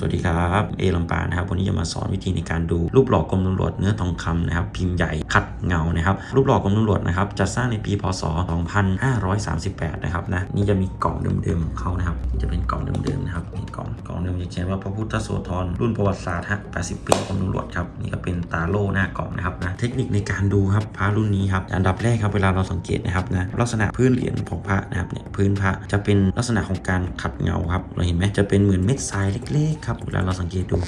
สวัสดีครับเอลำปานะครับวันนี้จะมาสอนวิธีในการดูรูปหล่อกรมตำรวจเนื้อทองคำนะครับพิมพ์ใหญ่ขัดเงานะครับรูปหล่อกรมตำรวจนะครับจะสร้างในปีพศ 2538 นะครับนะนี่จะมีกล่องเดิมๆของเขานะครับจะเป็นกล่องเดิมๆนะครับนี่กล่องกล่องเดิมจะเขียนว่าพระพุทธโสธรรุ่นประวัติศาสตร์ฮะ80 ปีกรมตำรวจครับนี่ก็เป็นตาโล่หน้ากล่องนะครับน เทคนิคในการดูครับพระรุ่นนี้ครับอันดับแรกครับเวลาเราสังเกตนะครับนะลักษณะพื้นเหรียญของพระนะครับเนี่ยพื้นพระจะเป็นลักษณะของการขัดเงาครับเราเห็นไหมจะเป็นเหมือนเม็ดทรายเล็กๆครับเวลาเราสังเกตดู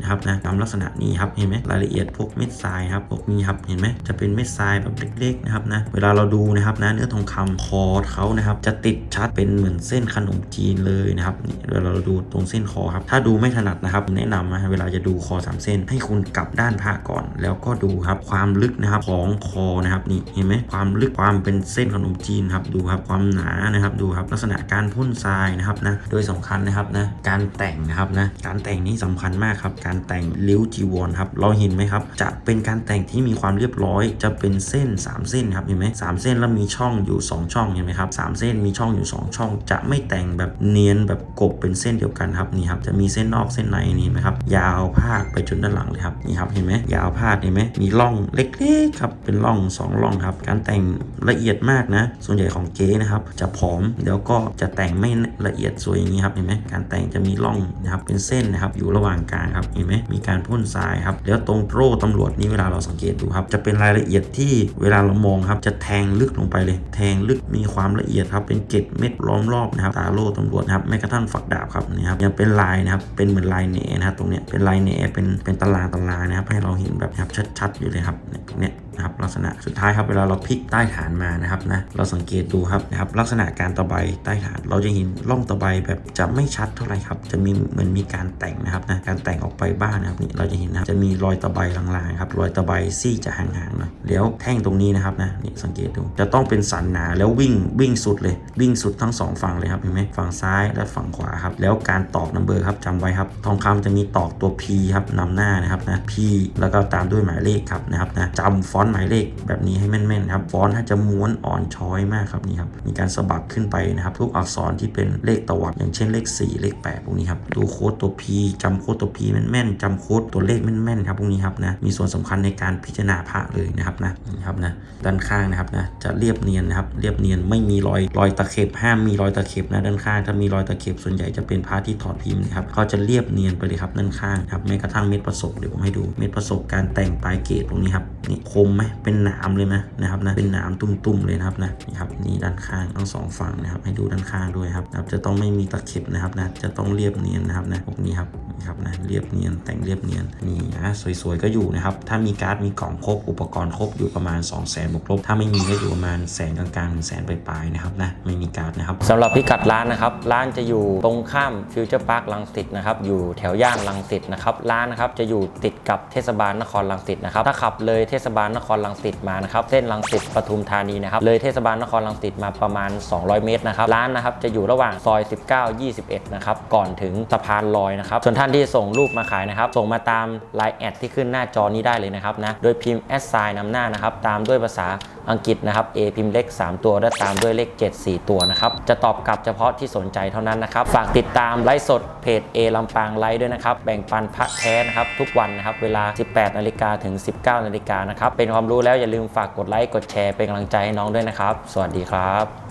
นะครับนะตามลักษณะนี้ครับเห็นไหมรายละเอียดพวกเม็ดทรายครับพวกนี้ครับเห็นไหมจะเป็นเม็ดทรายแบบเล็กๆนะครับนะเวลาเราดูนะครับนะเนื้อทองคำคอเขานะครับจะติดชัดเป็นเหมือนเส้นขนมจีนเลยนะครับนี่เวลาเราดูตรงเส้นคอครับถ้าดูไม่ถนัดนะครับแนะนำนะเวลาจะดูคอสามเส้น ให้คุณกลับด้านพระก่อน แล้วก็ดูครับความลึกนะครับของคอนะครับนี่เห็นไหมความลึกความเป็นเส้นขนมจีนครับดูครับความหนานะครับดูครับลักษณะการพ่นทรายนะครับนะโดยสำคัญนะครับนะการแต่งนะครับนะการแต่งนี่สำคัญมากครับการการแต่งริ้วจีวรครับเราเห็นไหมครับ จะเป็นการแต่งที่มีความเรียบร้อย จะเป็นเส้น 3 เส้นครับเห็นไหมสามเส้นแล้วมีช่องอยู่ 2 ช่องเห็นไหมครับสามเส้นมีช่องอยู่ 2 ช่อง จะไม่แต่งแบบเนียนแบบกบเป็นเส้นเดียวกันครับนี่ครับจะมีเส้นนอกเส้นในนี่ไหมครับยาวพาดไปจนด้านหลังเลยครับนี่ครับเห็นไหมยาวพาดเห็นไหมมีร่องเล็กๆครับเป็นร่องสองร่องครับการแต่งละเอียดมากนะ ส่วนใหญ่ของเก๊นะครับจะผอมแล้วก็จะแต่งไม่ละเอียดสวยอย่างนี้ครับเห็นไหมการแต่งจะมีร่องนะครับเป็นเส้นนะครับอยู่ระหว่างกลางครับเห็นไหมมีการพ่นทรายครับแล้วตรงโร่ตำรวจนี้เวลาเราสังเกตดูครับจะเป็นรายละเอียดที่เวลาเรามองครับจะแทงลึกลงไปเลย แทงลึกมีความละเอียดครับเป็นเกล็ดเม็ดล้อมรอบนะครับตาโล่ตำรวจครับแม้กระทั่งฝักดาบครับนี่ครับยังเป็นลายนะครับเป็นเหมือนลายเนนะครับตรงเนี้ยเป็นลายเนเป็นเป็นตารางตารางนะครับให้เราเห็นแบบครับชัดๆอยู่เลยครับเนี่ยนะครับลักษณะสุดท้ายครับเวลาเราพลิกใต้ฐานมานะครับนะเราสังเกตดูครับนะครับลักษณะการตะไบใต้ฐาน เราจะเห็นร่องตะไบแบบจะไม่ชัดเท่าไหร่ครับจะมีเหมือนมีการแต่งนะครับนะการแต่งออกไปบ้างนะครับนี่เราจะเห็นนะจะมีรอยตะไบลางๆครับรอยตะไบซี่จะห่างๆหน่อยแล้วแท่งตรงนี้นะครับนะนี่สังเกตดูจะต้องเป็นสันหนาแล้ววิ่งวิ่งสุดเลยวิ่งสุดทั้งสองฝั่งเลยครับเห็นไหมฝั่งซ้ายและฝั่งขวาครับแล้วการตอกนัมเบอร์ครับจำไว้ครับทองคำจะมีตอกตัว P ครับนำหน้านะครับนะ P แล้วก็ตามด้วยหมายเลขครับนะครับนะจำฟอนต์หมายเลขแบบนี้ให้แม่นๆครับฟอนต์ถ้าจะม้วนอ่อนช้อยมากครับนี่ครับมีการสะบัดขึ้นไปนะครับทุกอักษรที่เป็นเลขตวัดอย่างเช่นเลข 4 เลข 8 พวกนี้ครับดูโค้ดตัว P จำโค้ดตัว P แม่นๆจำโค้ดตัวเลขแม่นๆครับพวกนี้ครับนะมีส่วนสำคัญในการพิจารณาพระเลยนะครับนะนี่ครับนะด้านข้างนะครับนะจะเรียบเนียนนะครับเรียบเนียนไม่มีรอยรอยตะเข็บห้ามมีรอยตะเข็บนะด้านข้างถ้ามีรอยตะเข็บส่วนใหญ่จะเป็นพระที่ถอดพิมพ์นะครับเขาจะเรียบเนียนไปเลยครับด้านข้างครับแม้กระทั่งเม็ดประสบเดี๋ยวผมให้ดูเม็ดประสบการแต่งปลายเกรดตรงนี้ครับนี่คมไหมเป็นหนามเลยไหมนะครับนะเป็นหนามตุ่มๆเลยนะครับนะนี่ครับนี่ด้านข้างทั้งสองฝั่งนะครับให้ดูด้านข้างด้วยครับนะครับจะต้องไม่มีตะเข็บนะครับนะจะต้องเรียบเนียนนะครับนะพวกนี้ครับ ครับนะเรียบเนียนแต่งเรียบเนียนนี่นะสวยๆก็อยู่นะครับถ้ามีการ์ดมีกล่องครบอุปกรณ์ครบอยู่ประมาณ 2 0 0 0 0 0บวกลบถ้าไม่มีก็อยู่ประมาณแสนกลางๆถึงแสนปลายๆนะครับนะไม่มีการ์ดนะครับสำหรับพิกัดร้านนะครับร้านจะอยู่ตรงข้ามฟิวเจอร์พาร์คลังสิตนะครับอยู่แถวย่านลังสิตนะครับร้านนะครับจะอยู่ติดกับเทศบาลนครลังสิตนะครับถ้าขับเลยเทศบาลนครลังสิตมานะครับเส้นลังสิตปทุมธานีนะครับเลยเทศบาลนครลังสิตมาประมาณ 200 เมตรนะครับร้านนะครับจะอยู่ระหว่างซอย 19 21 นะครับก่อนถึงสะพานลอยนะครับส่วนท่านที่ส่งรูปมาขายนะครับ ส่งมาตามไลน์แอดที่ขึ้นหน้าจอนี้ได้เลยนะครับนะ โดยพิมพ์แอดไซน์นำหน้านะครับ ตามด้วยภาษาอังกฤษนะครับ A พิมพ์เลข 3 ตัว และตามด้วยเลข 7 4 ตัวนะครับ จะตอบกลับเฉพาะที่สนใจเท่านั้นนะครับ ฝากติดตามไลฟ์สดเพจ A ลำปางไลฟ์ด้วยนะครับ แบ่งปันพระแท้นะครับ ทุกวันนะครับ เวลา 18นาฬิกาถึง 19นาฬิกานะครับ เป็นความรู้แล้วอย่าลืมฝากกดไลค์ กดแชร์ เป็นกำลังใจให้น้องด้วยนะครับ สวัสดีครับ